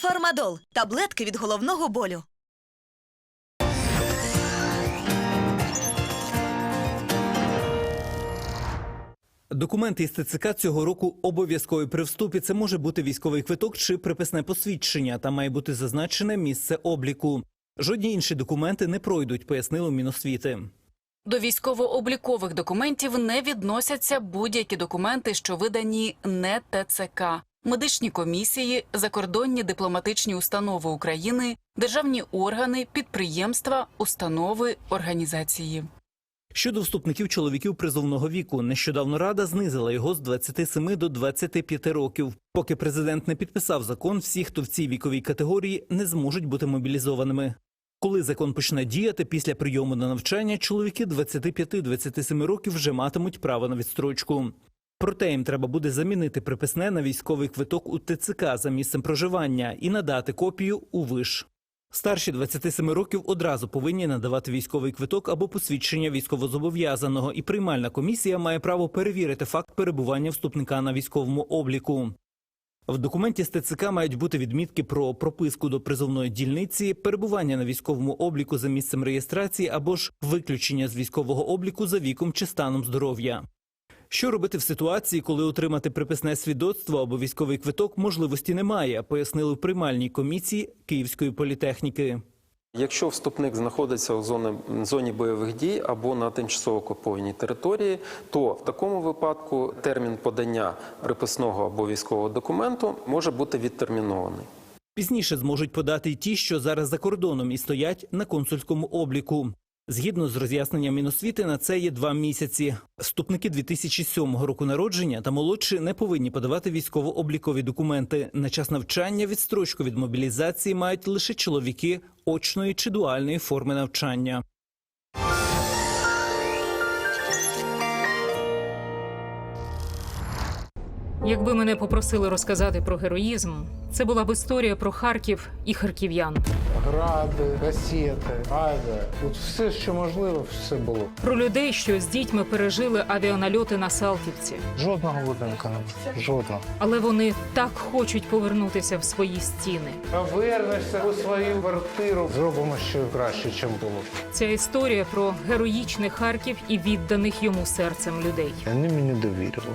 Фармадол таблетки від головного болю. Документи із ТЦК цього року обов'язкові при вступі. Це може бути військовий квиток чи приписне посвідчення, та має бути зазначене місце обліку. Жодні інші документи не пройдуть, пояснили в Міносвіти. До військово-облікових документів не відносяться будь-які документи, що видані не ТЦК, медичні комісії, закордонні дипломатичні установи України, державні органи, підприємства, установи, організації. Щодо вступників чоловіків призовного віку, нещодавно рада знизила його з 27 до 25 років. Поки президент не підписав закон, всі, хто в цій віковій категорії, не зможуть бути мобілізованими. Коли закон почне діяти після прийому на навчання, чоловіки 25-27 років вже матимуть право на відстрочку. Проте їм треба буде замінити приписне на військовий квиток у ТЦК за місцем проживання і надати копію у виш. Старші 27 років одразу повинні надавати військовий квиток або посвідчення військовозобов'язаного, і приймальна комісія має право перевірити факт перебування вступника на військовому обліку. В документі з ТЦК мають бути відмітки про прописку до призовної дільниці, перебування на військовому обліку за місцем реєстрації або ж виключення з військового обліку за віком чи станом здоров'я. Що робити в ситуації, коли отримати приписне свідоцтво або військовий квиток можливості немає, пояснили в приймальній комісії Київської політехніки. Якщо вступник знаходиться у зоні, зоні бойових дій або на тимчасово окупованій території, то в такому випадку термін подання приписного або військового документу може бути відтермінований. Пізніше зможуть подати й ті, що зараз за кордоном і стоять на консульському обліку. Згідно з роз'ясненням Міносвіти, на це є два місяці. Вступники 2007 року народження та молодші не повинні подавати військово-облікові документи. На час навчання відстрочку від мобілізації мають лише чоловіки очної чи дуальної форми навчання. Якби мене попросили розказати про героїзм, це була б історія про Харків і харків'ян, гради, касети, авіа. От все, що можливо, все було. про людей, що з дітьми пережили авіанальоти на Салтівці. Жодного будинку не було. Жодного. Але вони так хочуть повернутися в свої стіни. Повернешся у свою квартиру. Зробимо ще краще, ніж було. Ця історія про героїчний Харків і відданих йому серцем людей. Вони мені довірили.